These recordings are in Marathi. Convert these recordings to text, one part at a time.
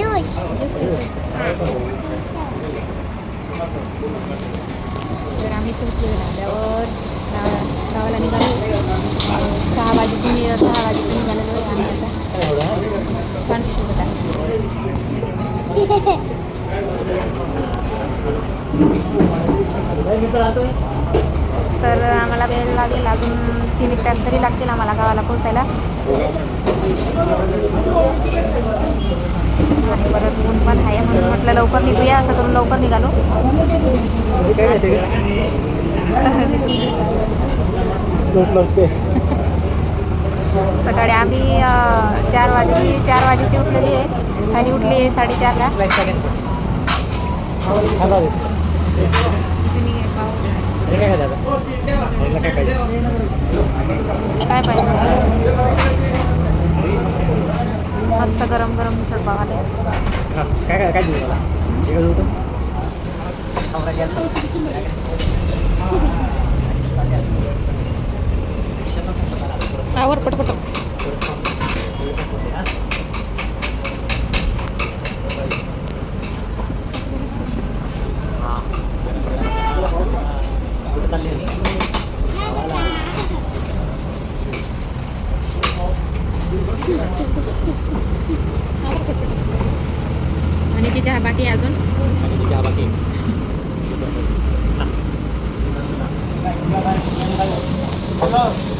ज्यूस तर आम्ही पोचलो झाल्यावर गावा- गावाला निघालो सहा वाजेची नि सहा वाजेची निघालेलो आहे आम्ही आता छान फिरत आहे तर आम्हाला वेळ लागेल अजून तीन एक तास तरी लागतील आम्हाला गावाला पोहोचायला. आणि परत ऊन पण आहे म्हणून म्हटलं लवकर निघूया असं करून लवकर निघालो. सकाळी आम्ही चार वाजेची चार वाजेची उठलेली आहे. आणि उठली आहे साडेचारला. तुम्ही काय पाहिजे? मस्त गरम गरम मिसळ पाव आले. काय काय आवर पटपट. आणि ती चहा बाकी आहे अजून? आणि ती चहा बाकी? You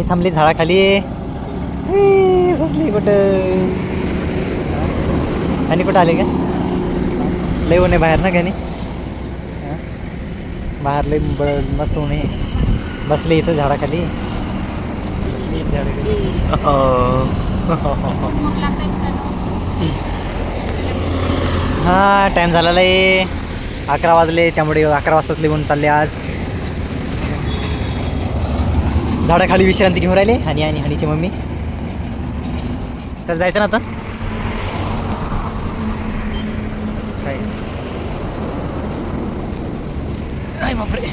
आणि थांबली झाडाखाली. बसली कुठं? आणि कुठं आले का लय ऊन आहे बाहेर ना त्याने बाहेर लय ब- मस्त ऊन आहे. बसले इथं झाडाखाली. बसली झाडाखाली. हा टाईम झालेला आहे अकरा वाजले त्यामुळे अकरा वाजतातले ऊन चालले आज. झाडाखाली विश्रांती घेऊन राहिले. आणि आणि हनीची मम्मी. तर जायचं ना आता? काय? बापरे?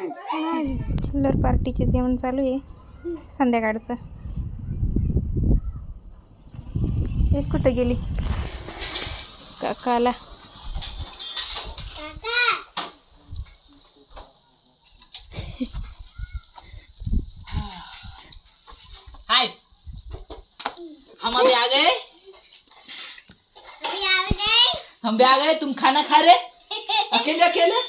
चिल्लर पार्टीचे जेवण चालू आहे. संध्याकाळचं. एक कुठं गेली? काकाला. हाय. हम अभी आ गए? हम भी आ गए? तुम खाना खा रहे? अकेले अकेले?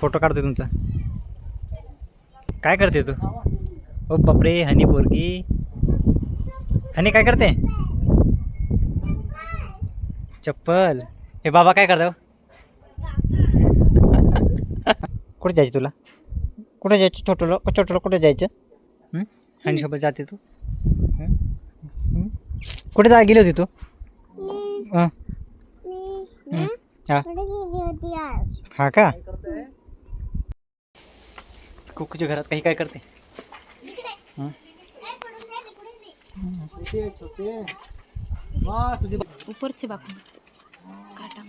फोटो काढते तुमचा. काय करते तू? ओ बापरे हनी पोरगी. हनी काय करते? चप्पल. हे बाबा काय करतो कुठे जायचं तुला? कुठे जायचं? छोटूला छोटूला कुठे जायचं? हं? हनी सोबत जाते तू? हं? हं? कुठे जा गेली होती तू? हं? हं? हा. हा का? कुकूच्या घरात काही काय करते? हं? ऊपर से बापू. काटा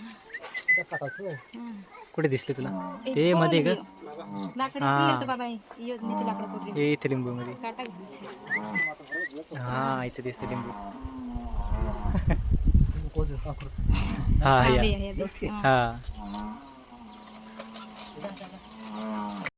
कुठे दिसले तुला? ते मध्ये का? हा. इथे लिंबू मध्ये हा इथे दिसते लिंबू. हा हा, हे- हे. हा. हा.